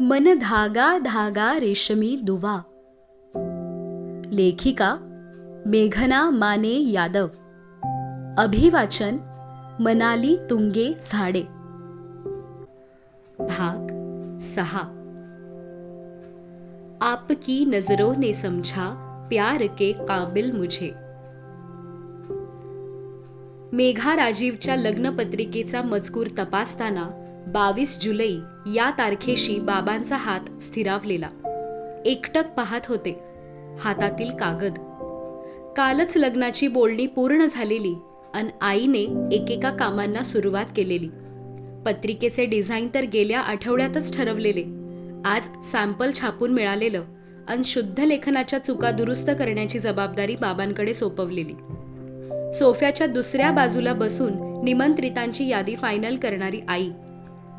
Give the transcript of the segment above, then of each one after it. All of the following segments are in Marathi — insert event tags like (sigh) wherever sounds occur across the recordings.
मन धागा धागा रेशमी दुवा. लेखिका मेघना माने यादव. अभिवाचन मनाली तुंगे झाडे. भाग सहा. आपकी नजरों ने समझा प्यार के काबिल मुझे. मेघा राजीवच्या लग्नपत्रिकेचा मजकूर तपासताना बावीस जुलै या तारखेशी बाबांचा हात स्थिरावलेला. एकटक पाहत होते. हातातील कागद. कालच लग्नाची बोलणी पूर्ण झालेली अन आईने एकेका कामांना सुरुवात केलेली. पत्रिकेचे डिझाईन तर गेल्या आठवड्यातच ठरवलेले. आज सॅम्पल छापून मिळालेलं अन शुद्ध लेखनाच्या चुका दुरुस्त करण्याची जबाबदारी बाबांकडे सोपवलेली. सोफ्याच्या दुसऱ्या बाजूला बसून निमंत्रितांची यादी फायनल करणारी आई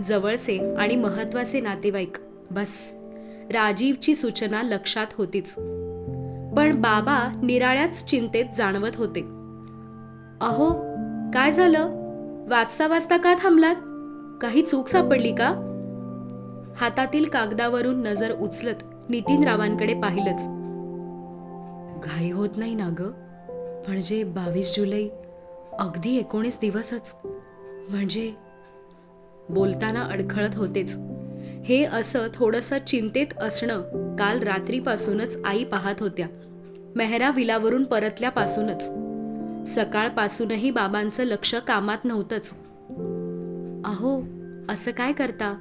जवळचे आणि महत्त्वाचे नातेवाईक. बस. राजीवची सूचना लक्षात होतीच. पण बाबा निराळ्याच चिंतेत जाणवत होते. अहो काय झालं? वाचता वाचता का थांबलात? काही चूक सापडली का? हातातील कागदावरून नजर उचलत नितीन रावांकडे पाहिलंच. घाई होत नाही ना ग? म्हणजे बावीस जुलै अगदी एकोणीस दिवसच. म्हणजे बोलताना अडखळत होतेच. हे असं थोडंसं चिंतेत असणं काल रात्रीपासूनच आई पाहत होत्या. मेहरा विलावरून परतल्यापासूनच. सकाळपासूनही बाबांचं लक्ष कामात नव्हतंच. अहो असं काय करता?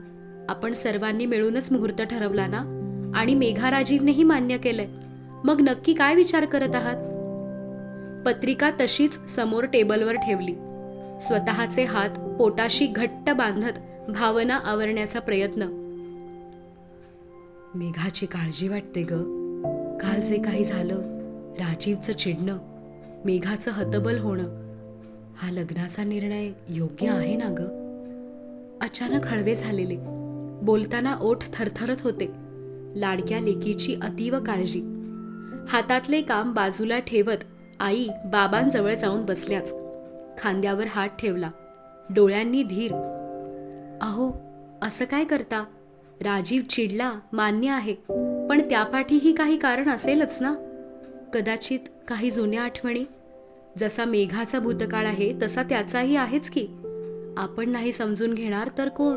आपण सर्वांनी मिळूनच मुहूर्त ठरवला ना? आणि मेघाराजीनेही मान्य केलंय. मग नक्की काय विचार करत आहात? पत्रिका तशीच समोर टेबलवर ठेवली. स्वतःचे हात पोटाशी घट्ट बांधत भावना आवरण्याचा प्रयत्न. मेघाची काळजी वाटते ग. काल जे काही झालं राजीवचं चिडणं मेघाचं हतबल होणं हा लग्नाचा निर्णय योग्य आहे ना ग? अचानक हळवे झालेले. बोलताना ओठ थरथरत होते. लाडक्या लेकीची अतीव काळजी. हातातले काम बाजूला ठेवत आई बाबांजवळ जाऊन बसल्याच. खांद्यावर हात ठेवला. डोळ्यांनी धीर. अहो असं काय करता? राजीव चिडला मान्य आहे. पण त्यापाठीही काही कारण असेलच ना? कदाचित काही जुन्या आठवणी? जसा मेघाचा भूतकाळ आहे तसा त्याचाही आहेच की. आपण नाही समजून घेणार तर कोण?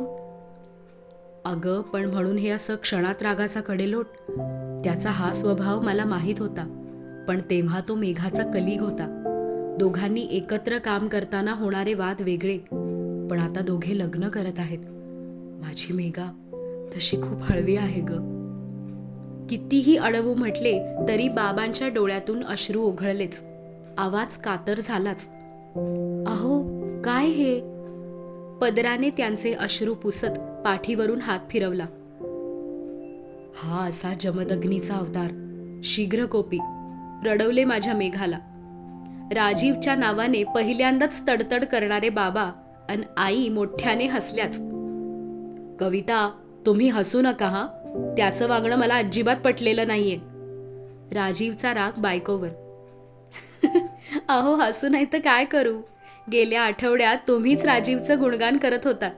अगं पण म्हणून हे असं क्षणात रागाचा कडेलोट. त्याचा हा स्वभाव मला माहीत होता. पण तेव्हा तो मेघाचा कलिग होता. दोघांनी एकत्र काम करताना होणारे वाद वेगळे पण आता दोघे लग्न करत आहेत. माझी मेघा तशी खूप हळवी आहे ग. कितीही अडवू म्हटले तरी बाबांच्या डोळ्यातून अश्रू ओघळलेच. आवाज कातर झालाच. अहो काय हे? पदराने त्यांचे अश्रू पुसत पाठीवरून हात फिरवला. हा असा जमदग्नीचा अवतार. शीघ्र कोपी. रडवले माझ्या मेघाला. राजीवच्या नावाने पहिल्यांदाच तडतड करणारे बाबा अन आई मोठ्याने हसल्याच. कविता तुम्ही हसू नका हा. त्याचं वागणं मला अजिबात पटलेलं नाहीये. राजीवचा राग बायकोवर. (laughs) अहो हसू नाही तर काय करू? गेल्या आठवड्यात तुम्हीच राजीवचं गुणगान करत होता.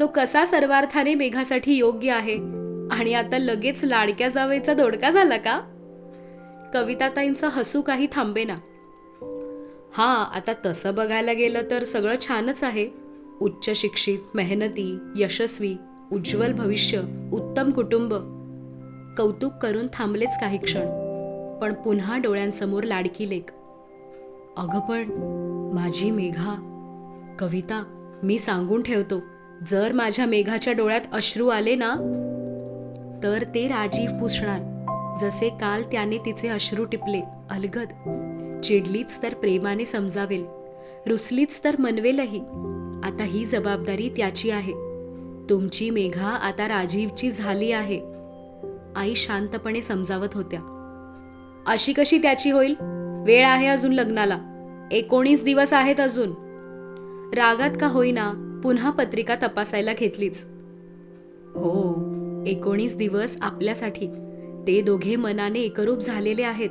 तो कसा सर्वार्थाने मेघासाठी योग्य आहे? आणि आता लगेच लाडक्या जावेचा दोडका झाला का? कविताताईंचं हसू काही थांबेना. हां आता तसं बघायला गेलं तर सगळं छानच आहे. उच्च शिक्षित मेहनती यशस्वी उज्ज्वल भविष्य उत्तम कुटुंब. कौतुक करून थांबलेच काही क्षण पण पुन्हा डोळ्यांसमोर लाडकी लेख. अगं पण माझी मेघा कविता मी सांगून ठेवतो. जर माझ्या मेघाच्या डोळ्यात अश्रू आले ना तर ते राजीव पुसणार. जसे काल त्याने तिचे अश्रू टिपले अलगद. चिडलीच तर प्रेमाने समजावेल रुसलीच तर मनवेलही. आता ही जबाबदारी त्याची आहे. तुमची मेघा आता राजीवची झाली आहे. आई शांतपणे समजावत होत्या. अशी कशी त्याची होईल? वेळ आहे अजून लग्नाला. एकोणीस दिवस आहेत अजून. रागात का होईना पुन्हा पत्रिका तपासायला घेतलीच. हो एकोणीस दिवस आपल्यासाठी. ते दोघे मनाने एकरूप झालेले आहेत.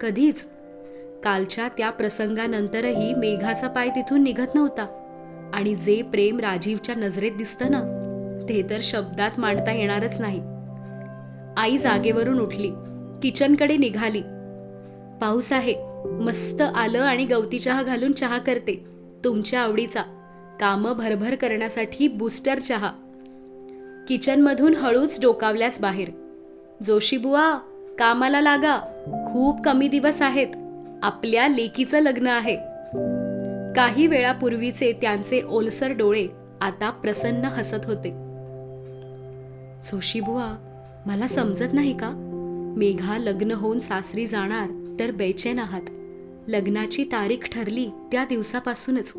कधीच? कालच्या त्या प्रसंगानंतरही मेघाचा पाय तिथून निघत नव्हता. आणि जे प्रेम राजीवच्या नजरेत दिसतं ना ते तर शब्दात मांडता येणारच नाही. आई जागेवरून उठली. किचनकडे निघाली. पाऊस आहे. मस्त आलं आणि गवती चहा घालून चहा करते. तुमच्या आवडीचा. कामं भरभर करण्यासाठी बूस्टर चहा. किचनमधून हळूच डोकावल्यास बाहेर. जोशीबुवा कामाला लागा. खूप कमी दिवस आहेत. आपल्या लेकीचं लग्न आहे. काही वेळापूर्वीचे त्यांचे ओलसर डोळे आता प्रसन्न हसत होते. जोशीबुवा मला समजत नाही का? मेघा लग्न होऊन सासरी जाणार तर बेचैन आहात. लग्नाची तारीख ठरली त्या दिवसापासूनच.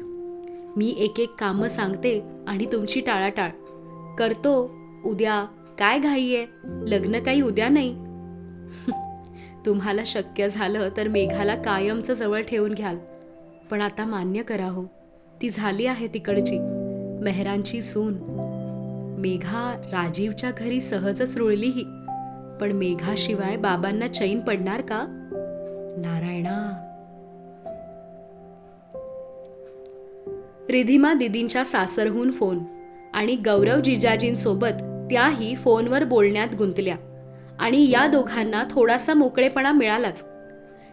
मी एक एक कामं सांगते आणि तुमची टाळाटाळ. करतो उद्या काय घाई आहे? लग्न काही उद्या नाही. तुम्हाला शक्य झालं तर मेघाला कायमचं जवळ ठेवून घ्याल. पण आता मान्य करा हो ती झाली आहे तिकडची मेहरांची सून. मेघा राजीवच्या घरी सहजच रुळलीही पण मेघाशिवाय बाबांना चैन पडणार का? नारायणा. रिधिमा दिदींच्या सासरहून फोन आणि गौरव जिजाजींसोबत त्याही फोनवर बोलण्यात गुंतल्या. आणि या दोघांना थोडासा मोकळेपणा मिळालाच.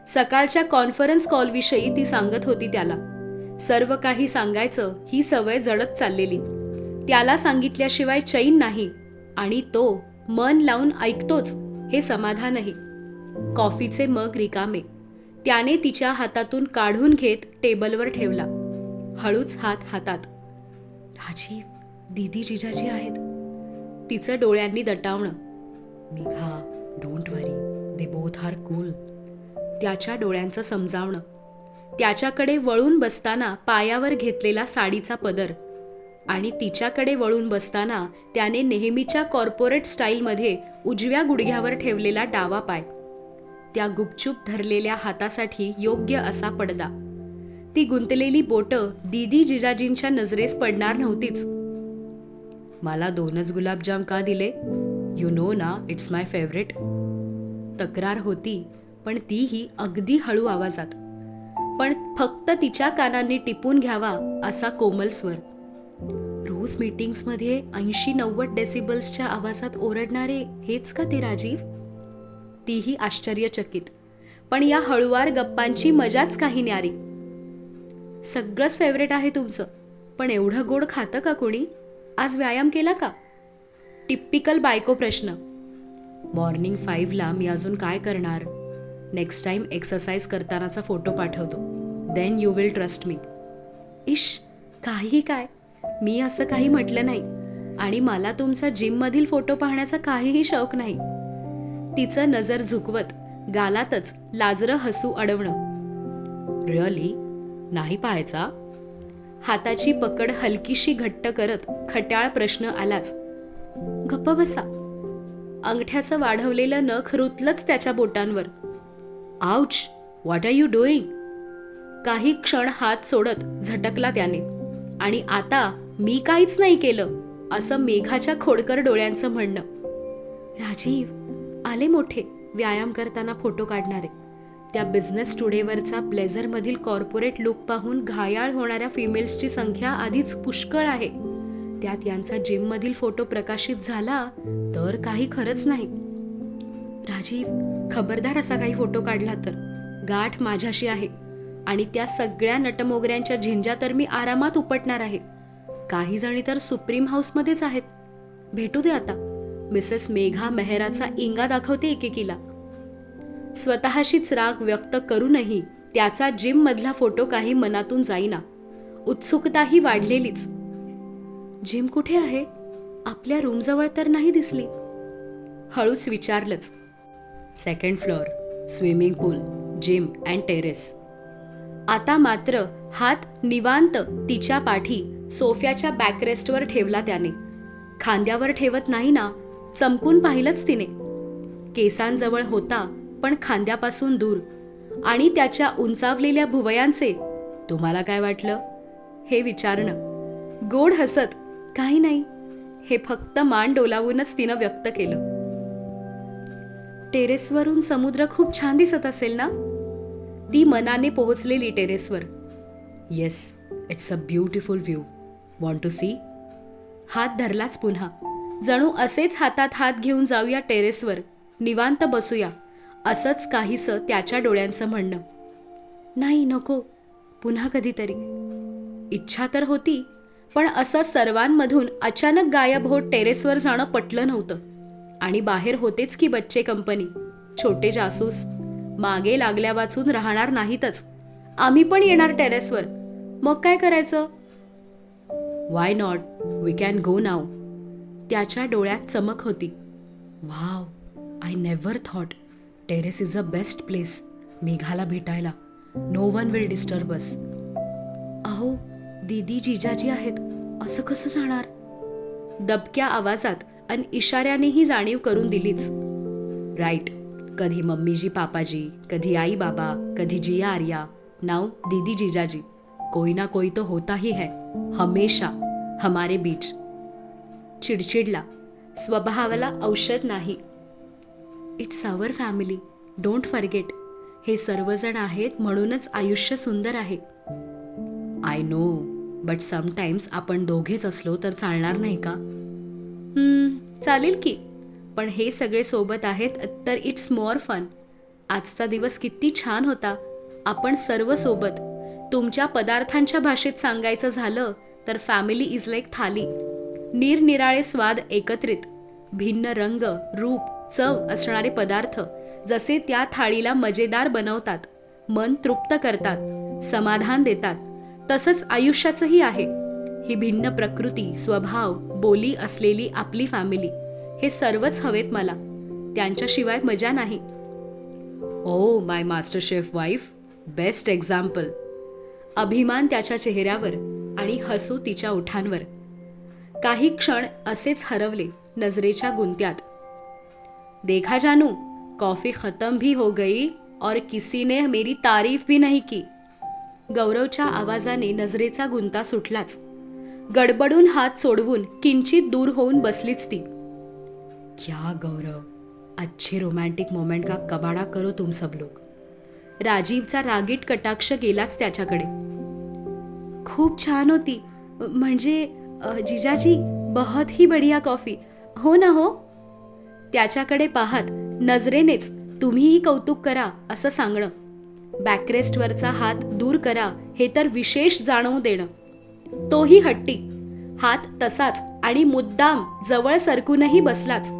सकाळच्या कॉन्फरन्स कॉलविषयी ती सांगत होती त्याला. सर्व काही सांगायचं ही सवय जडत चाललेली. त्याला सांगितल्याशिवाय चैन नाही आणि तो मन लावून ऐकतोच हे समाधानही. कॉफीचे मग रिकामे. त्याने तिच्या हातातून काढून घेत टेबलवर ठेवला. हळूच हात हातात. राजीव दीदी जिजाजी आहेत. तिचं डोळ्यांनी दटावणं. Megha don't worry they both are cool त्याच्या डोळ्यांचं समजावणं. त्याच्याकडे वळून बसताना पायावर घेतलेला साडीचा पदर आणि तिच्याकडे वळून बसताना त्याने नेहमीच्या कॉर्पोरेट स्टाईलमध्ये उजव्या गुडघ्यावर ठेवलेला डावा पाय. त्या गुपचूप धरलेल्या हातासाठी योग्य असा पडदा. ती गुंतलेली बोटं दीदी जिजाजींच्या नजरेस पडणार नव्हतीच. मला दोनच गुलाबजाम का दिले? यू नो ना इट्स माय फेवरेट तक्रार होती पण तीही अगदी हळू आवाजात. पण फक्त तिच्या कानांनी टिपून घ्यावा असा कोमल स्वर. रोज मीटिंग्समध्ये ऐंशी नव्वद डेसिबल्सच्या आवाजात ओरडणारे हेच का ते राजीव? तीही आश्चर्यचकित. पण या हळुवार गप्पांची मजाच काही न्यारी. सगळंच फेवरेट आहे तुमचं पण एवढं गोड खातं का कोणी? आज व्यायाम केला का? टिप्पिकल बायको प्रश्न. मॉर्निंग फाईव्हला मी अजून काय करणार? नेक्स्ट टाईम एक्सरसाइज करतानाचा फोटो पाठवतो. Then you will trust me. इश काही काय? मी असं काही म्हटलं नाही. आणि मला तुमचा जिममधील फोटो पाहण्याचा काहीही शौक नाही. तिचं नजर झुकवत गालातच लाजरं हसू अडवणं. रिअली नाही पाहायचा? हाताची पकड हलकीशी घट्ट करत खट्याळ प्रश्न आलाच. गप्प बसा. अंगठ्याचं वाढवलेलं नख रुतलंच त्याच्या बोटांवर. Ouch what are you doing काही क्षण हात सोडत झटकला त्याने. आणि आता मी काहीच नाही केलं असं मेघाच्या खोडकर डोळ्यांचं म्हणणं. राजीव आले मोठे व्यायाम करताना फोटो काढणारे. त्या बिझनेस टुडेवरचा ब्लेझरमधील कॉर्पोरेट लुक पाहून घायाळ होणाऱ्या फिमेल्सची संख्या आधीच पुष्कळ आहे. त्यात यांचा जिममधील फोटो प्रकाशित झाला तर काही खरंच नाही. राजीव खबरदार असा काही फोटो काढला तर? गाठ माझ्याशी आहे आणि त्या सगळ्या नटमोगऱ्यांच्या झिंजा तर मी आरामात उपटणार आहे. काही जणी तर सुप्रीम हाऊसमध्येच आहेत. भेटू दे आता. मिसेस मेघा मेहराचा इंगा दाखवते एकेकीला. स्वतःशीच राग व्यक्त करूनही त्याचा जिम मधला फोटो काही मनातून जाईना. उत्सुकताही वाढलेलीच. जिम कुठे आहे? आपल्या रूमजवळ तर नाही दिसली. हळूच विचारलंच. Second floor swimming pool gym and terrace आता मात्र हात निवांत तिच्या पाठी सोफ्याच्या बॅकरेस्टवर ठेवला त्याने. खांद्यावर ठेवत नाही ना चमकून पाहिलंच तिने. केसांजवळ होता पण खांद्यापासून दूर. आणि त्याच्या उंचावलेल्या भुवयांचे तुम्हाला काय वाटलं? हे विचारणं. गोड हसत काही नाही. हे फक्त मान डोलावूनच तिनं व्यक्त केलं. टेरेसवरून समुद्र खूप छान दिसत असेल ना? ती मनाने पोहोचलेली टेरेसवर. Yes it's a beautiful view want to see हात धरलाच पुन्हा. जणू असेच हातात हात घेऊन जाऊया टेरेसवर. निवांत बसूया. असंच काहीसं त्याच्या डोळ्यांचं म्हणणं. नाही नको. पुन्हा कधीतरी. इच्छा तर होती पण असं सर्वांमधून अचानक गायब होत टेरेसवर जाणं पटलं नव्हतं. आणि बाहेर होतेच की बच्चे कंपनी. छोटे जासूस. मागे लागल्या वाचून राहणार नाहीतच. आम्ही पण येणार टेरेसवर. मग काय करायचं? Why not we can go नाव त्याच्या डोळ्यात चमक होती. Wow I never thought terrace is a best place मेघाला भेटायला. No one will disturb us अहो दीदी जिजाजी आहेत. असं कसं जाणार? दबक्या आवाजात आणि इशाऱ्यानेही जाणीव करून दिलीच. राईट कधी मम्मीजी पापाजी कधी आई बाबा कधी जिया आर्या नाव दीदी जीजाजी. कोई ना कोई तो होता ही है हमेशा हमारे बीच. चिडचिडला स्वभावाला औषध नाही. It's our family don't forget हे सर्वजण आहेत म्हणूनच आयुष्य सुंदर आहे. आय नो बट समटाईम्स आपण दोघेच असलो तर चालणार नाही का? चालेल की. पण हे सगळे सोबत आहेत तर इट्स मोअर फन आजचा दिवस किती छान होता. आपण सर्व सोबत. तुमच्या पदार्थांच्या भाषेत सांगायचं झालं तर फॅमिली इज लाईक थाली. निरनिराळे स्वाद एकत्रित. भिन्न रंग रूप चव असणारे पदार्थ जसे त्या थाळीला मजेदार बनवतात. मन तृप्त करतात. समाधान देतात. तसंच आयुष्याचंही आहे. ही भिन्न प्रकृती स्वभाव बोली असलेली आपली फॅमिली हे सर्वच हवेत मला. त्यांच्याशिवाय मजा नाही. ओ my master chef wife best example अभिमान त्याच्या चेहऱ्यावर आणि हसू तिच्या ओठांवर. काही क्षण असेच हरवले नजरेच्या गुंत्यात. देखा जानू कॉफी खतम भी हो गई और किसी ने मेरी तारीफ भी नहीं की. गौरवच्या आवाजाने नजरेचा गुंता सुटलाच. गडबडून हात सोडवून किंचित दूर होऊन बसलीच ती. क्या गौरव अच्छे रोमॅन्टिक मोमेंट का कबाडा करो तुम सब लोग. राजीवचा रागीट कटाक्ष गेलाच त्याच्याकडे. खूप छान होती म्हणजे जिजाजी बहुत ही बढिया कॉफी हो ना हो? त्याच्याकडे पाहत नजरेनेच तुम्हीही कौतुक करा असं सांगणं. बॅकरेस्टवरचा हात दूर करा हे तर विशेष जाणवू देणं. तोही हट्टी. हात तसाच आणि मुद्दाम जवळ सरकूनही बसलाच.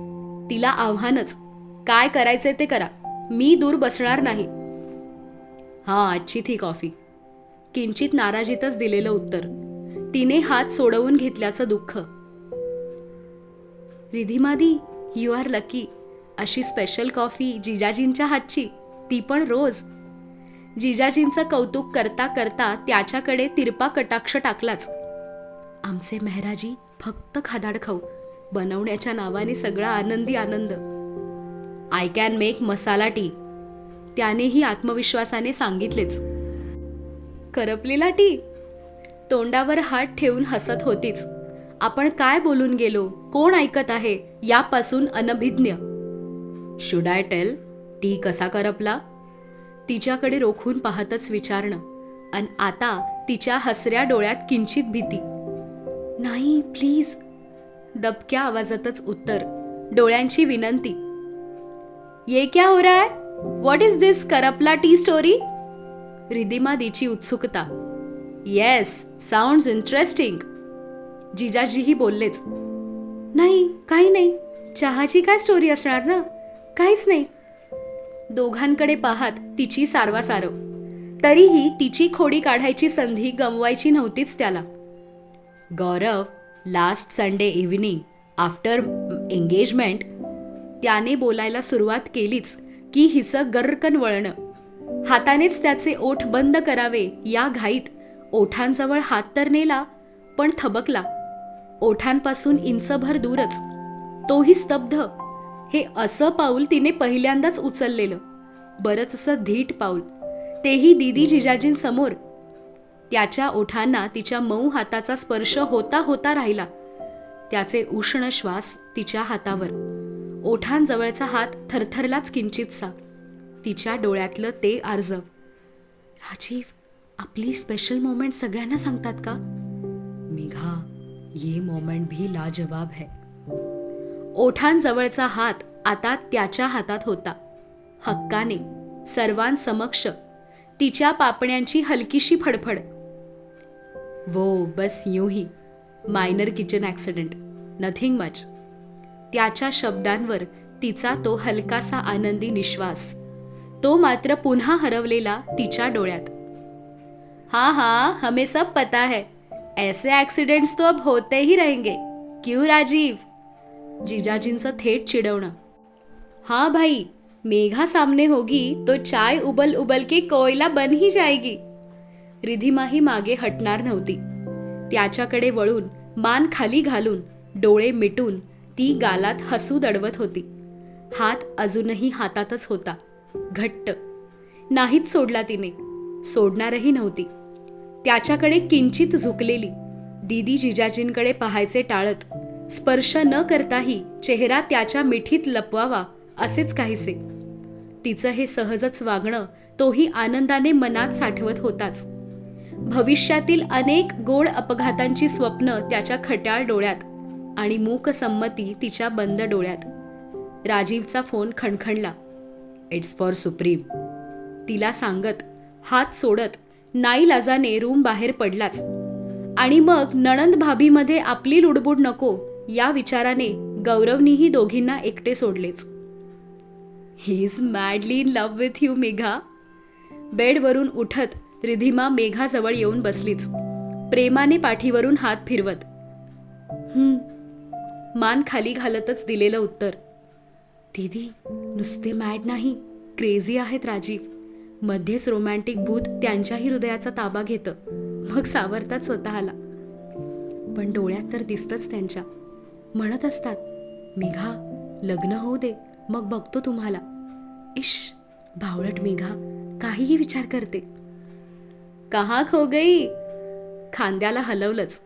तिला आव्हानच. काय करायचे ते करा. मी दूर बसणार नाही. हा अच्छी थी कॉफी. किंचित नाराजीतच दिलेलं उत्तर. तिने हात सोडवून घेतल्याचं दुःख. रिधिमादी यू आर लकी. अशी स्पेशल कॉफी जिजाजींच्या हातची. ती पण रोज. जिजाजींचं कौतुक करता करता त्याच्याकडे तिरपा कटाक्ष टाकलाच. आमचे मेहराजी फक्त खादाड खाऊ बनवण्याच्या नावाने सगळा आनंदी आनंद. I can make masala tea त्यानेही आत्मविश्वासाने सांगितलेच. करपलेला टी तोंडावर हात ठेवून हसत होतीच. आपण काय बोलून गेलो? कोण ऐकत आहे? यापासून अनभिज्ञ. शुड आय टेल टी कसा करपला? तिच्याकडे रोखून पाहतच विचारणं. अन आता तिच्या हसऱ्या डोळ्यात किंचित भीती. नाही प्लीज. दबक्या आवाजातच उत्तर. डोळ्यांची विनंती. ये क्या हो रहा है? व्हॉट इज दिस करपला टी स्टोरी रिदिमा दीची उत्सुकता. येस साऊंड इंटरेस्टिंग जिजाजीही बोललेच. नाही काही नाही. चहाची काय स्टोरी असणार ना? काहीच नाही. दोघांकडे पाहत तिची सारवासारव. तरीही तिची खोडी काढायची संधी गमवायची नव्हतीच त्याला. Gaurav last Sunday evening after engagement त्याने बोलायला सुरुवात केलीच की हिचं गर्रकन वळणं. हातानेच त्याचे ओठ बंद करावे या घाईत ओठांजवळ हात तर नेला पण थबकला. ओठांपासून इंचभर दूरच. तोही स्तब्ध. हे असं पाऊल तिने पहिल्यांदाच उचललेलं. बरंचसं धीट पाऊल. तेही दीदी जिजाजींसमोर. त्याच्या ओठांना तिच्या मऊ हाताचा स्पर्श होता होता राहिला. त्याचे उष्ण श्वास तिच्या हातावर. ओठांजवळचा हात थरथरलाच किंचितसा. तिच्या डोळ्यातलं ते आर्जव राजीव आपली स्पेशल मोमेंट सगळ्यांना सांगतात का? मेघा ये मोमेंट भी लाजवाब है. ओठांजवळचा हात आता त्याच्या हातात होता. हक्काने सर्वांसमक्ष तिच्या पापण्यांची हलकीशी फडफड. वो बस यूं ही. Minor kitchen accident. Nothing much. त्याच्या शब्दांवर तिचा तो हलकासा आनंदी निश्वास. तो मात्र पुन्हा हरवलेला तिच्या डोळ्यात. हा हा हमें सब पता है. ऐसे एक्सीडेंट्स तो अब होते ही रहेंगे. क्यों राजीव? जिजाजींचं थेट चिडवणं. हा भाई मेघा सामने होगी तो चाय उबल उबल के कोयला बन ही जाएगी. रिधिमाही मागे हटणार नव्हती. त्याच्याकडे वळून मान खाली घालून डोळे मिटून ती गालात हसू दडवत होती. हात अजूनही हातातच होता. घट्ट. नाहीच सोडला तिने. सोडणारही नव्हती. त्याच्याकडे किंचित झुकलेली. दीदी जिजाजींकडे पाहायचे टाळत स्पर्श न करताही चेहरा त्याच्या मिठीत लपवावा असेच काहीसे. तिचं हे सहजच वागणं तोही आनंदाने मनात साठवत होताच. भविष्यातील अनेक गोड अपघातांची स्वप्न त्याच्या खट्याळ डोळ्यात आणि मूक संमती तिच्या बंद डोळ्यात. राजीवचा फोन खणखणला. इट्स फॉर सुप्रीम तिला सांगत हात सोडत नाईलाजाने रूम बाहेर पडलाच. आणि मग नणंद भाभीमध्ये आपली लुडबुड नको या विचाराने गौरवनीही दोघींना एकटे सोडलेच. He is madly in love with you Megha. बेडवरून उठत रिधिमा मेघाजवळ येऊन बसलीच. प्रेमाने पाठीवरून हात फिरवत. मान खाली घालतच दिलेलं उत्तर. दीदी नुसते मॅड नाही. क्रेझी आहेत राजीव. मध्येच रोमॅन्टिक भूत त्यांच्याही हृदयाचा ताबा घेतं. मग सावरतात स्वतःला. पण डोळ्यात तर दिसतंच त्यांच्या. म्हणत असतात मेघा लग्न होऊ दे मग बघतो तुम्हाला. इश भावळट मेघा काहीही विचार करते. कहा खो हो गई? खांद्याला हलवलंच.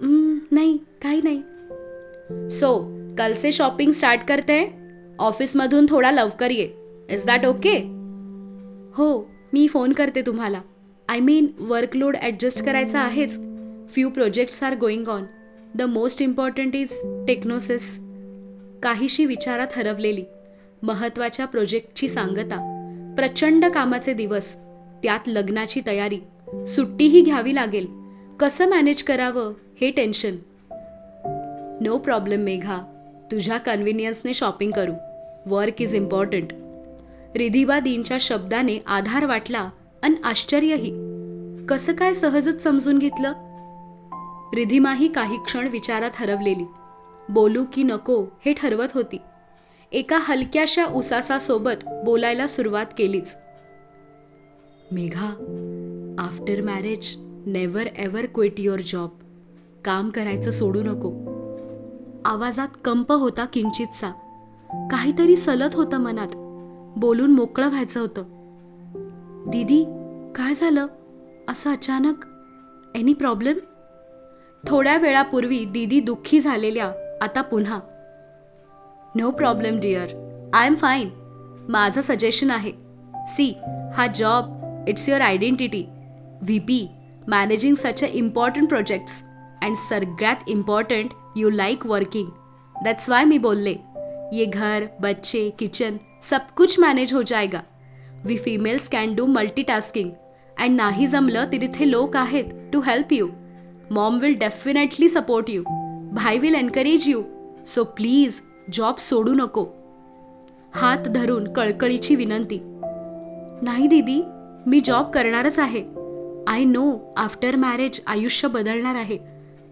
नाही काही नाही. सो कल से शॉपिंग स्टार्ट करते ऑफिसमधून थोडा लवकर ये. इज दॅट ओके हो मी फोन करते तुम्हाला. आय मीन वर्कलोड ॲडजस्ट करायचा आहेच. Few projects are going on the most important is Technosys. काहीशी विचारात हरवलेली महत्त्वाच्या प्रोजेक्टची सांगता प्रचंड कामाचे दिवस त्यात लग्नाची तयारी सुट्टीही घ्यावी लागेल. कसं मॅनेज करावं हे टेन्शन नो प्रॉब्लेम मेघा. तुझ्या कन्व्हिनियन्सने शॉपिंग करू. वर्क इज इम्पॉर्टंट रिधिबा दीनच्या शब्दाने आधार वाटला अन आश्चर्यही. कसं काय सहजच समजून घेतलं? रिधिमाही काही क्षण विचारात हरवलेली. बोलू की नको हे ठरवत होती. एका हलक्याशा उसासासोबत बोलायला सुरुवात केलीच. Megha after marriage never ever quit your job काम करायचं सोडू नको. आवाजात कंप होता किंचितसा. काहीतरी सलत होतं मनात. बोलून मोकळं व्हायचं होतं. दीदी काय झालं? असं अचानक? एनी प्रॉब्लेम थोड्या वेळापूर्वी दीदी दुःखी झालेल्या आता पुन्हा. No problem dear I am fine माझं सजेशन आहे. सी हा job it's your identity V P managing such a important projects and सगळ्यात important you like working that's why मी बोलले. ये घर बच्चे किचन सब कुछ मैनेज हो जाएगा. We females can do multitasking and नाही जमलं तर लोक आहेत to help you mom will definitely support you भाई will encourage you so please job सोडू नको. हात धरून कळकळीची विनंती. नाही दीदी मी जॉब करणारच आहे. आय नो आफ्टर मॅरेज आयुष्य बदलणार आहे.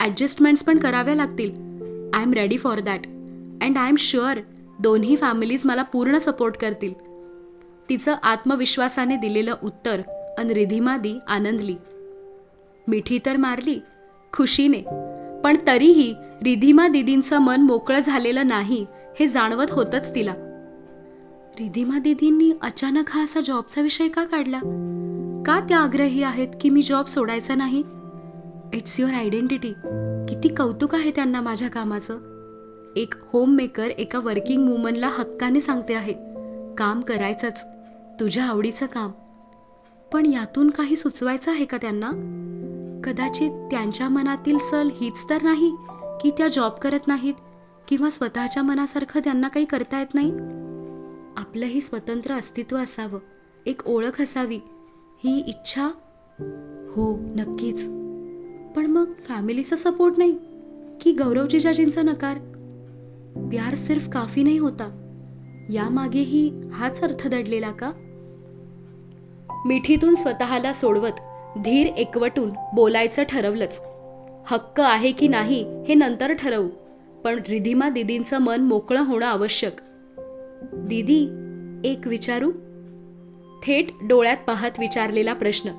ॲडजस्टमेंट्स पण कराव्या लागतील. I am ready for that and I am sure दोन्ही फॅमिलीज मला पूर्ण सपोर्ट करतील. तिचं आत्मविश्वासाने दिलेलं उत्तर अन रिधिमादी आनंदली. मिठी तर मारली खुशीने. पण तरीही रिधिमा दिदींचं मन मोकळं झालेलं नाही हे जाणवत होतंच तिला. रिधिमा दिदींनी अचानक हा असा जॉबचा विषय का काढला? का त्या आग्रही आहेत की मी जॉब सोडायचा नाही? इट्स युअर आयडेंटिटी किती कौतुक आहे त्यांना माझ्या कामाचं. एक होममेकर एका वर्किंग वुमनला हक्काने सांगते आहे काम करायचंच तुझ्या आवडीचं काम. पण यातून काही सुचवायचं आहे का त्यांना? कदाचित त्यांच्या मनातील सल हीच तर नाही की त्या जॉब करत नाहीत किंवा स्वतःच्या मनासारखं त्यांना काही करता येत नाही? आपलंही स्वतंत्र अस्तित्व असावं एक ओळख असावी ही इच्छा? हो नक्कीच. पण मग फॅमिलीचा सपोर्ट नाही की गौरव जिजाजींचा नकार? प्यार सिर्फ काफी नाही होता यामागेही हाच अर्थ दडलेला का? मिठीतून स्वतःला सोडवत धीर एकवटून बोलायचं ठरवलंच. हक्क आहे की नाही हे नंतर ठरवू पण रिधिमा दिदींचं मन मोकळं होणं आवश्यक. दीदी एक विचारू? थेट डोळ्यात पाहत विचारलेला प्रश्न.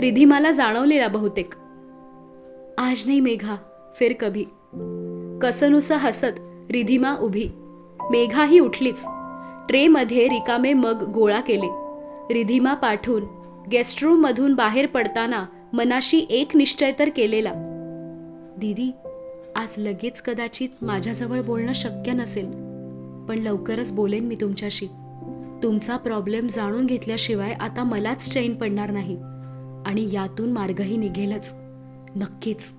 रिधिमाला जाणवलेला बहुतेक. आज नाही मेघा फिर कभी. कसनुसं हसत रिधिमा उभी. मेघाही उठलीच. ट्रेमध्ये रिकामे मग गोळा केले. रिधिमा पाठवून गेस्ट रूम मधून बाहेर पडताना मनाशी एक निश्चय तर केलेला. दीदी आज लगेच कदाचित माझ्याजवळ बोलणं शक्य नसेल पण लवकरच बोलेन मी तुमच्याशी. तुमचा प्रॉब्लेम जाणून घेतल्याशिवाय आता मलाच चैन पडणार नाही आणि यातून मार्गही निघेलच. नक्कीच.